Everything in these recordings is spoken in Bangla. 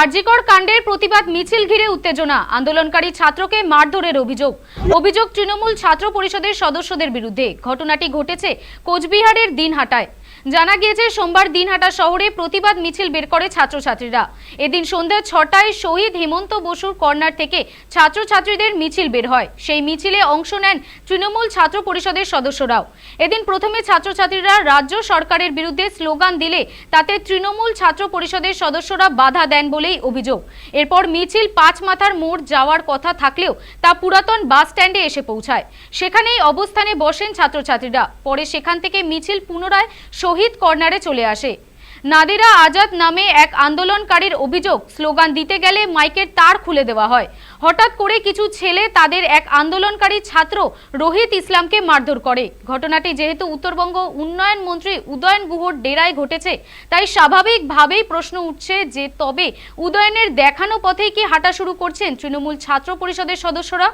আরজিকর কাণ্ডের প্রতিবাদ মিছিল ঘিরে উত্তেজনা। আন্দোলনকারী ছাত্রকে মারধরের অভিযোগ। অভিযোগ তৃণমূল ছাত্র পরিষদের সদস্যদের বিরুদ্ধে। ঘটনাটি ঘটেছে কোচবিহারের দিনহাটায়। জানা গিয়েছে, সোমবার দিনহাটা শহরে প্রতিবাদ মিছিল বের করে ছাত্রছাত্রীরা। এদিন সন্ধ্যা ছটায় শহীদ হেমন্ত বসুর কর্নার থেকে ছাত্রছাত্রীদের মিছিল বের হয়। সেই মিছিলে অংশ নেন তৃণমূল ছাত্র পরিষদের সদস্যরাও। এদিন প্রথমে ছাত্রছাত্রীরা রাজ্য সরকারের বিরুদ্ধে স্লোগান দিলে তাতে তৃণমূল ছাত্র পরিষদের সদস্যরা বাধা দেন বলেই অভিযোগ। এরপর মিছিল পাঁচ মাথার মোড় যাওয়ার কথা থাকলেও তা পুরাতন বাস স্ট্যান্ডে এসে পৌঁছায়। সেখানেই অবস্থানে বসেন ছাত্রছাত্রীরা। পরে সেখান থেকে মিছিল পুনরায় শহীদ কর্নারে চলে আসে। নাদিরা আজাদ নামে এক আন্দোলনকারীর অভিযোগ। স্লোগান দিতে গেলে মাইকের তার খুলে দেওয়া হয়। হঠাৎ করে কিছু ছেলে তাদের এক আন্দোলনকারী ছাত্র রোহিত ইসলামকে মারধর করে। ঘটনাটি যেহেতু উত্তরবঙ্গ উন্নয়ন মন্ত্রী উদয়ন গুহর ডেরায় ঘটেছে, তাই স্বাভাবিকভাবেই প্রশ্ন উঠছে যে তবে উদয়নের দেখানো পথেই কি হাঁটা শুরু করছেন তৃণমূল ছাত্র পরিষদের সদস্যরা?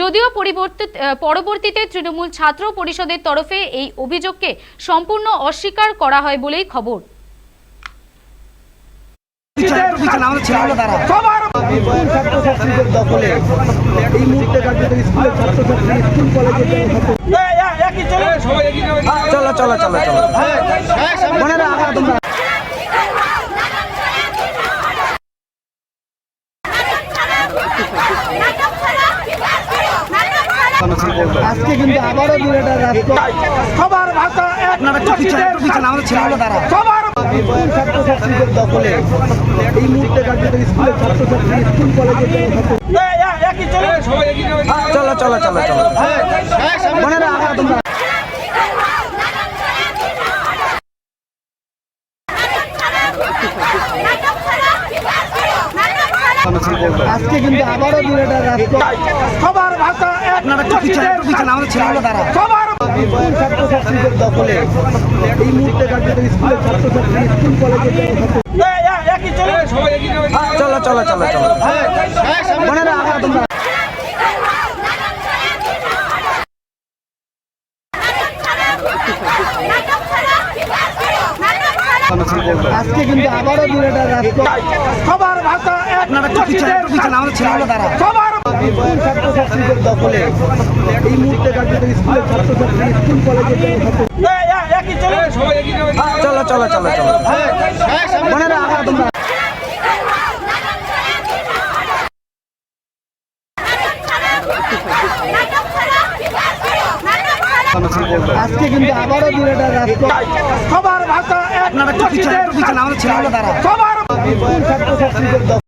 যদিও পরিবর্তিত পরবর্তীতে তৃণমূল ছাত্র পরিষদের তরফে এই অভিযোগকে সম্পূর্ণ অস্বীকার করা হয় বলেই খবর। পিছনে আমাদের ছেলেগুলো দাঁড়াও বিপুল ছাত্রছাত্রীদের দখলে এই মুহূর্তে স্কুলের ছাত্রছাত্রী স্কুল ছাত্র চলো চলো চলো চলো। মনে রাখা তোমরা আজকে কিন্তু আবারও সবার ভাষা আপনারা আমাদের ছেলেগুলো দাঁড়াও সবার ছাত্রছাত্রীদের দখলে। এই মুহূর্তে কার্যত স্কুলের ছাত্রছাত্রী স্কুল কলেজের ছাত্র এ- এ- একই চলে চলো চলো চলো। চলো মনে রাখা তোমরা আজকে কিন্তু আবারও সবার ভাষা এক আপনারা একটু পিছনে একটু পিছনে আমাদের ছেলেগুলো সবার বিপুল ছাত্রছাত্রীদের দখলে। এই মুহূর্তে কার্যত স্কুলের ছাত্রছাত্রী স্কুল কলেজের ছাত্র এ- এ- একই চলে চলো চলো চলো। চলো মনে রাখা তোমরা। আজকে কিন্তু আবারও সবার ভাষা আপনারা ছেলেগুলো দাঁড়াও। সবার বিপুল ছাত্রছাত্রীদের দখলে। এই মুহূর্তে কার্যত স্কুলের ছাত্রছাত্রী স্কুল কলেজের ছাত্র এ- এ- একই চলে চলো চলো চলো। চলো মনে রাখা তোমরা আজকে কিন্তু আবারও সবার ভাষা আপনারা একটু পিছনে একটু পিছনে আমাদের ছেলেগুলো সবার ছাত্রছাত্রীদের